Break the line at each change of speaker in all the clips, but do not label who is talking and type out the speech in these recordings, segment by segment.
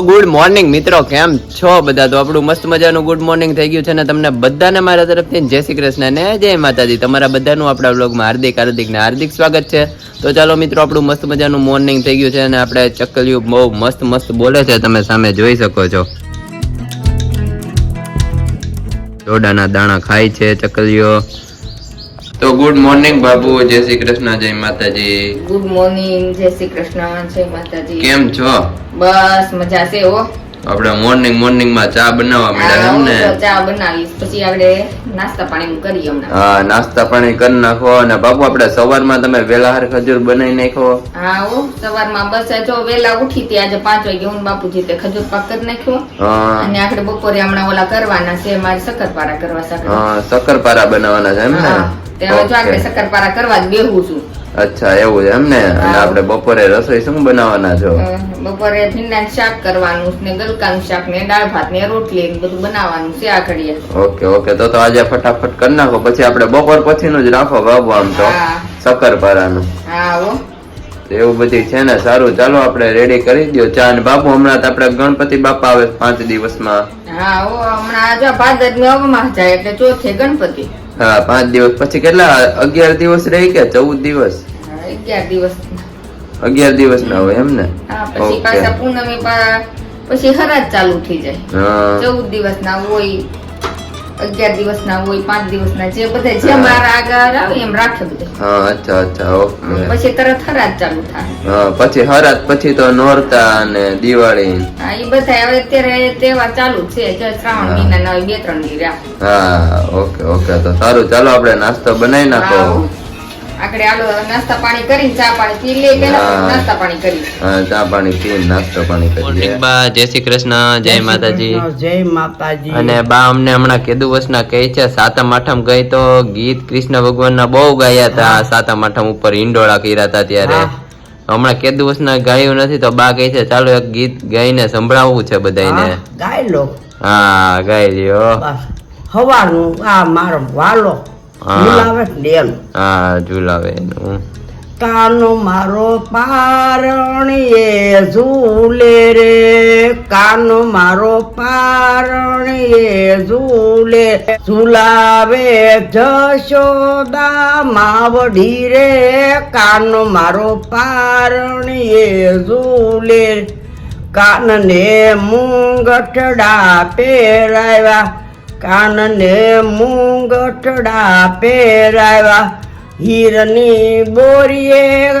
Good morning મિત્રો, કેમ છો બધા? તો આપણું મસ્ત મજાનું ગુડ મોર્નિંગ થઈ ગયું છે ને તમને બધાને મારા તરફથી જય શ્રી કૃષ્ણ ને જય માતાજી. તમારા બધાનું આપણા બ્લોગમાં હાર્દિક હાર્દિક ને હાર્દિક સ્વાગત છે. તો ચાલો મિત્રો, આપણું મસ્ત મજાનું મોર્નિંગ થઈ ગયું છે અને આપણે ચકલિયું બહુ મસ્ત મસ્ત બોલે છે, તમે સામે જોઈ શકો છો. દોડાના દાણા ખાય છે ચકલીઓ. તો ગુડ મોર્નિંગ બાબુ જય શ્રી કૃષ્ણ જય માતાજી.
ગુડ મોર્નિંગ જય શ્રી કૃષ્ણ જય માતાજી.
કેમ છો?
બસ મજા છે હો.
આપણે મોર્નિંગ મોર્નિંગમાં ચા બનાવવા મળ્યા એમ ને
ચા બનાવી પછી આપણે નાસ્તા પાણી કરી હમણાં.
હા નાસ્તા પાણી કરી નાખો અને બાપુ આપણે સવારમાં તમે વેલાહાર ખજૂર બનાવી નાખો.
હા હો સવારમાં બસ જો વેલા ઉઠી તી આજે પાંચ વાગે હું બાપુજી તે ખજૂર પાક કરી નાખ્યો. અને આખરે બપોરે હમણાં ઓલા કરવાના છે મારે શક્કરપારા કરવા સાકર
હા શક્કરપારા બનાવવાના છે એમ ને?
તે હવે જો આપણે. શક્કરપારા કરવા જ બેહું છું.
અચ્છા એવું છે. એમ ને અને આપણે બપોરે રસોઈ શું બનાવવાના છો?
બપોરે ભીંડાનું શાક કરવાનું ને ગલકાનું શાક ને દાળ ભાત ને રોટલી બધું બનાવવાનું છે આ ઘડીએ
ઓકે ઓકે. તો તો આજે ફટાફટ કરી નાખો. પછી આપણે બપોર પછીનું જ રાખો બાબુ આમ તો. શક્કરપારાનું
હા હો.
એવું બધી છે ને સારું. ચાલો આપણે રેડી કરી દો ચા ને બાપુ હમણાં તો આપણે ગણપતિ બાપા આવે પાંચ દિવસમાં.
હા હમણાં આજે ભાદર નવમાં જાય એટલે ચોથે ગણપતિ.
હા પાંચ દિવસ પછી કેટલા? અગિયાર દિવસ રહી કે ચૌદ દિવસ?
અગિયાર દિવસ.
અગિયાર દિવસ ના હોય એમ ને?
પછી પાછા પૂનમી પછી હરાજ ચાલુ થઈ જાય. ચૌદ દિવસ ના હોય. અગિયાર દિવસ ના હોય પાંચ દિવસ ના જે બધા જે મારા આગળ આવે એમ રાખે બધે.
હા અચ્છા અચ્છા ઓકે.
પછી તરત હરાત ચાલુ થાય.
હા પછી હરાત પછી તો નોરતા અને દિવાળી.
હા એ બધા હવે અત્યારે તહેવાર ચાલુ છે જો શ્રાવણ. મહિના ના બે ત્રણ દિવસ. રહ્યા
હા ઓકે ઓકે તો સારું. ચાલો આપણે નાસ્તો બનાવી નાખો.
આગળ આલો નાસ્તા પાણી કરીને ચા પાણી પી લે પેલા નાસ્તા પાણી કરી
હા ચા પાણી પી નાસ્તો પાણી કરીએ બા જય શ્રી કૃષ્ણ જય માતાજી.
જય માતાજી.
અને બા અમને હમણાં કેદુ વસના કહે છે સાતમ આઠમ ગઈ તો ગીત કૃષ્ણ ભગવાનના બહુ ગાયા હતા. સાતમ આઠમ ઉપર ઈંડોળા કર્યા હતા ત્યારે. હમણાં કેદુ વસના ગાયું નથી તો બા કહે છે ચાલો એક ગીત ગાઈને સંભળાવવું છે બધાને
હા, લો.
હા ગાઈ લ્યો.
હવાનું આ મારો વાલો.
હા.
મિલાવે ડેલ
હા ઝુલાવે એનું.
કાનો મારો પારણીએ ઝૂલે રે. કાનો મારો પારણીએ ઝૂલે ઝુલાવે જશોદા માવડી રે. કાનો મારો પારણીએ ઝૂલે કાનને મૂંગઠડા પહેરાવ્યા. કાનને મુંગટડા પહેરાવ્યા. હીરની બોરીએ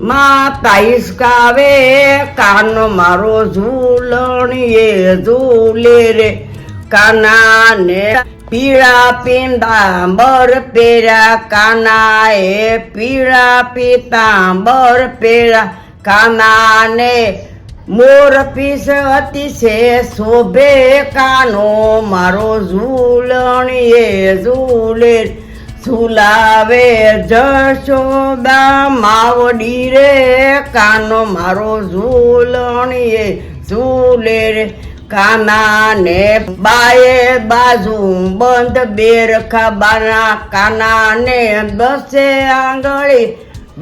માતા હિસકાવે. કાનો મારો ઝૂલણીએ ઝૂલે રે. કાનાને પીળા પીંડાંબર પહેર્યા. કાનાએ પીળા પીતાંબર પહેર્યા. કાનાને મોર પીસ અતિશે શોભે કાનો, મારો ઝૂલણીએ ઝૂલે, ઝુલાવે જશોદા માવડી રે કાનો, મારો ઝૂલણીએ ઝૂલે કાનાને બાએ બાજુ બંધ બેરખા બાના, કાનાને દસે આંગળી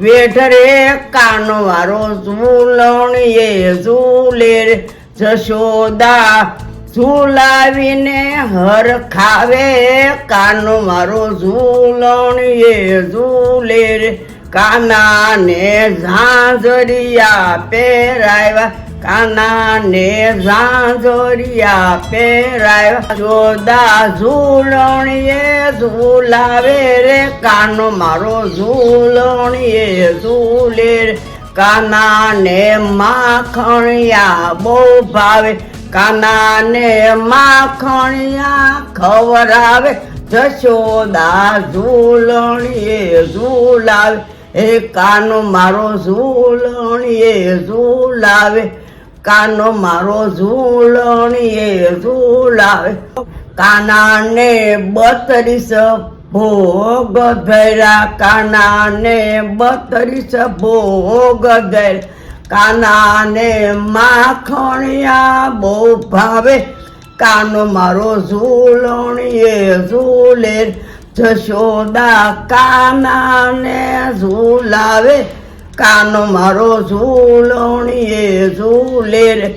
વેઠ રે કાનો મારો ઝૂલણીએ ઝૂલે રે. જશોદા ઝૂલાવીને હર ખાવે કાનો મારો ઝૂલણીએ ઝૂલે કાનાને ઝાંઝરિયા પહેરાવ્યા કાનાને ઝાંઝરિયા પહેરાય. જોદા ઝૂલણીએ ઝૂલાવે રે, કાનો મારો ઝૂલણીએ ઝૂલે કાનાને માખણિયા બહુ ભાવે, કાનાને માખણિયા ખવરાવે જશોદા ઝૂલણીએ ઝૂલાવે, એ કાનો મારો ઝૂલણીએ ઝૂલાવે. કાનો મારો ઝૂલણીએ ઝૂલાવે. કાનાને બત્રીસ ભોગ ધર્યા. કાનાને બત્રીસ ભોગ ધર્યા. કાનાને માખણિયા બહુ ભાવે. કાનો મારો ઝૂલણીએ ઝૂલે. જશોદા કાનાને ઝૂલાવે. કાનો મારો ઝૂલણીએ ઝૂલે રે.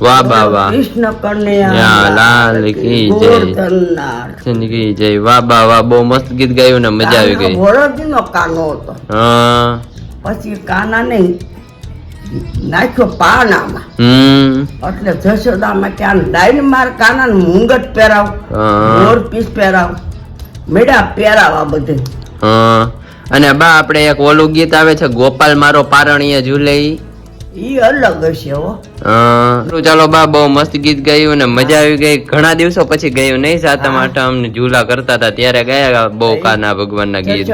વાહ બા વાહ.
કૃષ્ણ કન્યા
લાલ કી જય. જિંદગી જય. વાહ બા વાહ બહુ મસ્ત ગીત ગાયું ને મજા આવી ગઈ.
ભોળોજી નો કાનો હતો.
હા.
પછી કાનાને નાખ્યો પાનામાં.
હમ.
એટલે જશોદામાં ત્યાં ડાઈન માર કાનાને મુંગટ પહેરાવ. મોર પીસ પહેરાવ મેડા પહેરાવા બધે.
હા. અને બા આપણે એક ઓલું ગીત આવે છે ગોપાલ મારો પારણીય ઝૂલે ઈ
અલગ હશે હો.
ચાલો બા બહુ મસ્ત ગીત ગાયું ને મજા આવી ગઈ. ઘણા દિવસો પછી ગયું નહીં સાતમ આઠમ ને ઝૂલા કરતા હતા ત્યારે ગયા બહુ કાના ભગવાન ના ગીત.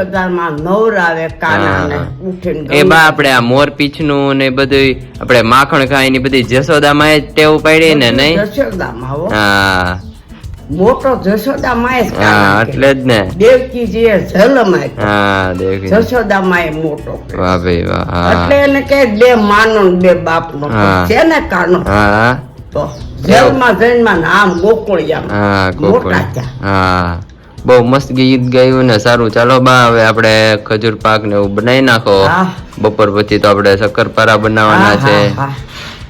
એ બા આપણે આ મોર પીછનું ને બધું આપણે માખણ ખાયની બધી જસોદા માં ટેવ પડી ને નહીં?
જસોદા માં
હા.
મોટો જશોદામાં જ
હા એટલે જ ને.
દેવકીજી એ જલમાં
હા
જશોદા એ મોટો
વાહ ભાઈ વાહ
એટલે એને કે બે માનો બે બાપ
નો
છે ને કાનો?
હા
તો જેલમાં જઈને માં નામ ગોકળિયા
હા હા. બહુ મસ્ત ગીત ગાયું ને સારું. ચાલો બા હવે આપણે ખજૂર પાક ને એવું બનાવી નાખો. બપોર પછી તો આપણે શક્કરપારા બનાવવાના છે.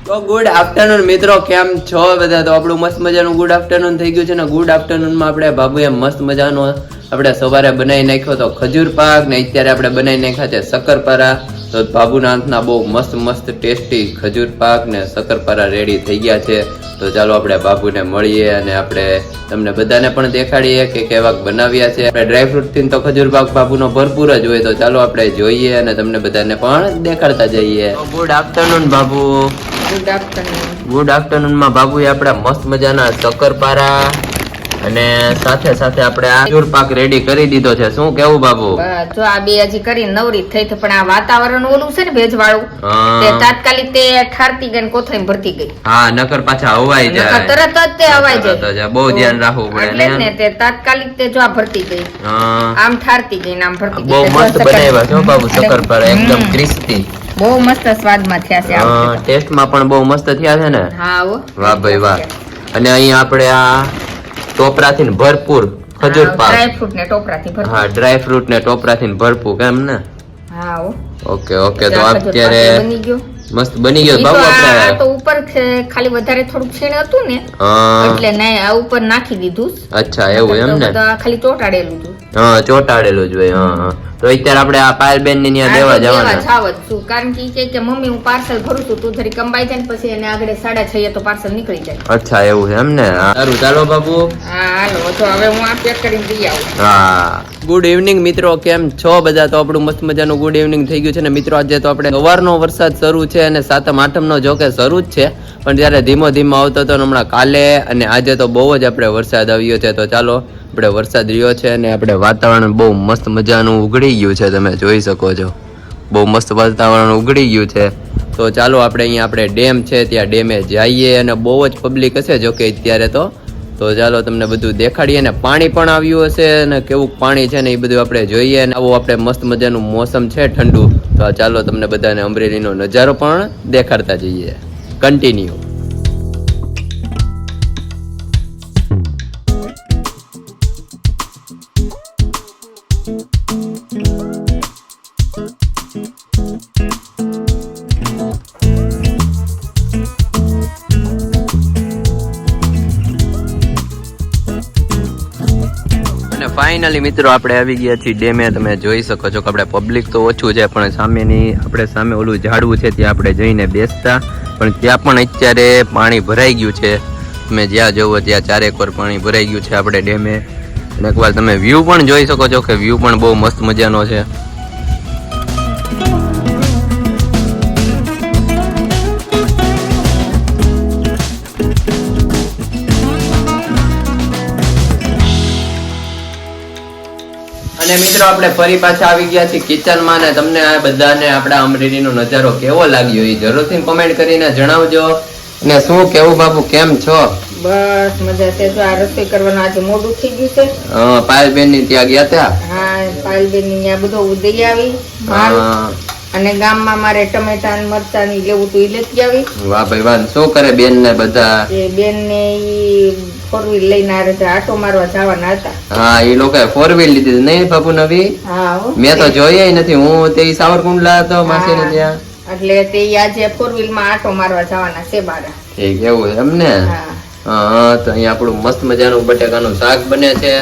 તો ગુડ આફ્ટરનૂન મિત્રો, કેમ છો બધા? તો આપણું મસ્ત મજાનું ગુડ આફ્ટરનૂન થઈ ગયું છે ને ગુડ આફ્ટરનૂનમાં આપણે બાબુએ મસ્ત મજાનો આપણે સવારે બનાવી નાખ્યો તો ખજૂર પાક ને અત્યારે આપણે બનાવી નાખ્યા છે શક્કરપારા. તો બાબુનાથના બહુ મસ્ત મસ્ત ટેસ્ટી ખજૂર પાક ને શક્કરપારા રેડી થઈ ગયા છે. તો ચાલો આપણે બાબુને મળીએ અને આપણે તમને બધાને પણ દેખાડીએ કે કેવાક બનાવ્યા છે. આપણે ડ્રાયફ્રૂટથી તો ખજૂર પાક બાબુનો ભરપૂર જ હોય તો ચાલો આપણે જોઈએ અને તમને બધાને પણ દેખાડતા જઈએ. Good afternoon Babu.
Good afternoon
good આફ્ટરનૂનમાં બાબુએ આપણા મસ્ત મજાના શક્કરપારા અને સાથે સાથે આપણે આ ખજૂર પાક રેડી કરી દીધો છે. શું કેવું બાબુ?
જો આ બે હજી કરી નવરી થઈ પણ આ વાતાવરણ ઓલું છે ને ભેજ વાળું તે તાત્કાલિક તે ઠારતી ગઈ કોથળી ભરતી ગઈ.
હા નકર પાછા હવાઈ જાય.
તરત જ તે હવાઈ જાય.
બહુ ધ્યાન રાખવું પડે
એટલે
ને.
તે તાત્કાલિક તે જો આ ભરતી ગઈ. આમ ઠારતી ગઈ આમ ભરતી ગઈ. બહુ
મસ્ત
શક્કર-
બનાવ્યા છો બાબુ શક્કરપારા એકદમ ક્રિસ્પી
બહુ મસ્ત સ્વાદમાં થયા છે.
ટેસ્ટમાં પણ બહુ મસ્ત થયા છે ને?
હા હો.
વાહ ભાઈ વાહ. અને અહીં આપણે આ ટોપરાથી ભરપૂર ખજૂર પાક.
ડ્રાયફ્રૂટ ને ટોપરાથી ભરપૂર.
હા ડ્રાયફ્રૂટ ને ટોપરાથી ભરપૂર કેમ ને?
હા
ઓકે ઓકે તો અત્યારે
બની ગયો.
મસ્ત બની ગયો. બાબુ આપણે
તો ઉપર ખાલી વધારે થોડુંક છીણ હતું ને એટલે ના આ ઉપર નાખી દીધું.
અચ્છા એવું એમ ને?
ખાલી ચોટાડેલું હતું
હા ચોટાડેલું જ હોય હા હા. તો અત્યારે આપણે આ પાયલબેનની ત્યાં દેવા જવાના.
જાવ જ છું. કારણ કે કે મમ્મી હું પાર્સલ ભરું છું. તું ધરી કંબાઈ જાય ને પછી એને આગળ સાડા છ તો પાર્સલ નીકળી જાય.
અચ્છા એવું છે એમ ને? સારું. ચાલો બાબુ
હા હાલો. તો હવે હું આ પેક કરીને દઈ આવું.
હા. ગુડ ઇવનિંગ મિત્રો. કેમ છો બધા? તો આપણું મસ્ત મજાનું ગુડ ઇવનિંગ થઈ ગયું છે ને મિત્રો. આજે તો આપણે સવારનો વરસાદ શરૂ છે અને સાતમ આઠમનો જો કે શરૂ જ છે. પણ જ્યારે ધીમો ધીમો આવતો હતો હમણાં કાલે અને આજે તો બહુ જ આપણે વરસાદ આવ્યો છે, તો ચાલો આપણે વરસાદ રહ્યો છે અને આપણે વાતાવરણ બહુ મસ્ત મજાનું ઉઘડી ગયું છે, તમે જોઈ શકો છો. બહુ મસ્ત વાતાવરણ ઉઘડી ગયું છે. તો ચાલો આપણે અહીંયા આપણે ડેમ છે, ત્યાં ડેમે જઈએ અને બહુ જ પબ્લિક હશે જો કે અત્યારે તો. તો ચાલો તમને બધું દેખાડીએ ને પાણી પણ આવ્યું હશે અને કેવું પાણી છે ને એ બધું આપણે જોઈએ અને આવું આપણે મસ્ત મજાનું મોસમ છે ઠંડુ. તો ચાલો તમને બધાને અમરેલીનો નજારો પણ દેખાડતા જઈએ. કન્ટિન્યુ ફાઇનલી મિત્રો આપણે આવી ગયા છીએ ડેમે. તમે જોઈ શકો છો કે આપણે પબ્લિક તો ઓછું છે, પણ સામેની, આપણે સામે ઓલું ઝાડવું છે, ત્યાં આપણે જઈને બેસતા. પણ ત્યાં પણ અત્યારે પાણી ભરાઈ ગયું છે. તમે જ્યાં જોવો ત્યાં ચારેક વાર પાણી ભરાઈ ગયું છે આપણે ડેમે. અને એકવાર તમે વ્યૂ પણ જોઈ શકો છો કે વ્યૂ પણ બહુ મસ્ત મજાનો છે. અને મિત્રો આપણે ફરી પાછા આવી ગયા છીએ કિચનમાં ને તમને આ બધાને આપણા અમરેલીનો નજારો કેવો લાગ્યો એ જરૂરથી કોમેન્ટ કરીને જણાવજો. ને શું કેવું બાબુ કેમ છો?
બસ મજા છે. તો આ રસોઈ કરવાનું આજે મોડું થઈ ગયું છે.
હા પાયલબેનની ત્યાં ગયા હતા
હા પાયલબેનની ત્યાં બધો ઉદય આવી. અને ગામમાં મારે ટમેટા ને મરચા ની લેવું તું ઈ લેતી આવી.
વાહ ભાઈ વાહ. શું કરે બેન ને બધા?
એ બેન ને ઈ ફોર વ્હીલ લઈને આવે છે આટો મારવા જવાના હતા.
હા એ લોકો ફોર વ્હીલ લીધી નહીં બાપુ નવી?
હા
મેં તો જોઈએ નથી. હું તે સાવરકુંડલા હતો માસી ને ત્યાં.
એટલે તે આજે ફોર વ્હીલમાં આટો મારવા જવાના છે બારા.
ઠીક એવું એમ ને?
હા
તો અહીંયા આપણું મસ્ત મજાનું બટેકાનું શાક બને છે.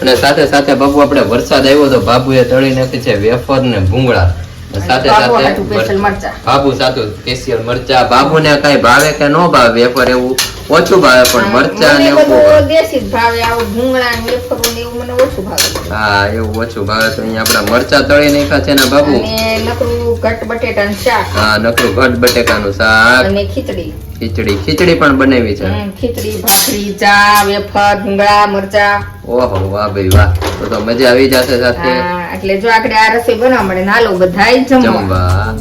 અને સાથે સાથે બાપુ આપણે વરસાદ આવ્યો તો બાપુએ તળી નાખી છે વેફર ને ભૂંગળા. સાથે સાથે. બાબુ સાથે સ્પેશિયલ મરચા બાબુને કઈ ભાવે કે નો ભાવે વેફર એવું ઓછું ભાવે પણ મરચા ને એવું
દેશી જ ભાવે આવું ભૂંગળા ને વેફરો ને એવું મને ઓછું ભાવે.
હા એવું ઓછું ભાવે તો અહીંયા આપણા મરચા તળી નાખ્યા છે ને બાબુ.
નકરું ઘટ બટેટાનું શાક.
હા નકરું ઘટ બટેકાનું શાક.
અને ખીચડી.
ખીચડી. ખીચડી પણ બનાવી છે.
ખીચડી ભાખરી ચા વેફર ભૂંગળા મરચા.
ઓહો વાહ ભાઈ વાહ. તો તો મજા આવી જશે સાથે.
એટલે જો આપણે આ રસોઈ બનાવવા મળે નાલો બધાય
જમવા.